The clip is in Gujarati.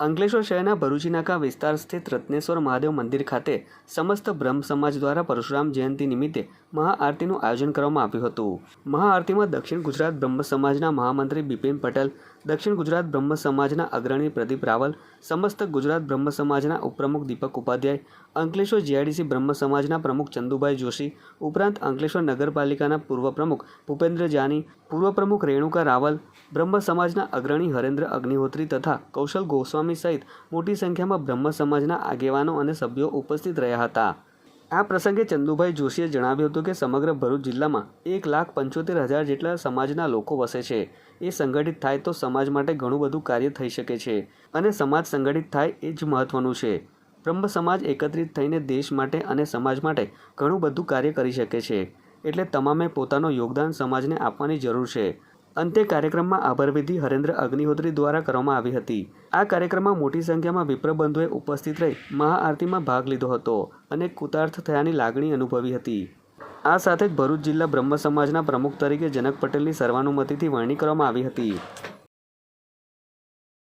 અંકલેશ્વર શહેરના ભરૂચી નાકા વિસ્તાર સ્થિત રત્નેશ્વર મહાદેવ મંદિર ખાતે સમસ્ત બ્રહ્મ સમાજ દ્વારા પરશુરામ જયંતિ નિમિત્તે મહાઆરતીનું આયોજન કરવામાં આવ્યું હતું. મહાઆરતીમાં દક્ષિણ ગુજરાત બ્રહ્મ સમાજના મહામંત્રી બિપિન પટેલ દક્ષિણ ગુજરાત બ્રહ્મ સમાજના અગ્રણી પ્રદીપ રાવલ, સમસ્ત ગુજરાત બ્રહ્મ સમાજના ઉપપ્રમુખ દીપક ઉપાધ્યાય, અંકલેશ્વર જીઆઈડીસી બ્રહ્મ સમાજના પ્રમુખ ચંદુભાઈ જોશી, ઉપરાંત અંકલેશ્વર નગરપાલિકાના પૂર્વ પ્રમુખ ભૂપેન્દ્ર જાની, પૂર્વ પ્રમુખ રેણુકા રાવલ, બ્રહ્મ સમાજના અગ્રણી હરેન્દ્ર અગ્નિહોત્રી તથા કૌશલ ગોસ્વામી સહિત મોટી સંખ્યામાં બ્રહ્મ સમાજના આગેવાનો અને સભ્યો ઉપસ્થિત રહ્યા હતા. આ પ્રસંગે ચંદુભાઈ જોશીએ જણાવ્યું હતું કે સમગ્ર ભરૂચ જિલ્લામાં એક લાખ પંચોતેર હજાર જેટલા સમાજના લોકો વસે છે. એ સંગઠિત થાય તો સમાજ માટે ઘણું બધું કાર્ય થઈ શકે છે અને સમાજ સંગઠિત થાય એ જ મહત્ત્વનું છે. બ્રહ્મ સમાજ એકત્રિત થઈને દેશ માટે અને સમાજ માટે ઘણું બધું કાર્ય કરી શકે છે. એટલે તમામે પોતાનું યોગદાન સમાજને આપવાની જરૂર છે. અંતે કાર્યક્રમમાં આભરવિધિ હરેન્દ્ર અગ્નિહોત્રી દ્વારા કરવામાં આવી હતી. આ કાર્યક્રમમાં મોટી સંખ્યામાં વિપ્રબંધુએ ઉપસ્થિત રહી મહાઆરતીમાં ભાગ લીધો હતો અને કૃતાર્થ થયાની લાગણી અનુભવી હતી. આ સાથે જ ભરૂચ જિલ્લા બ્રહ્મ સમાજના પ્રમુખ તરીકે જનક પટેલની સર્વાનુમતિથી વરણી કરવામાં આવી હતી.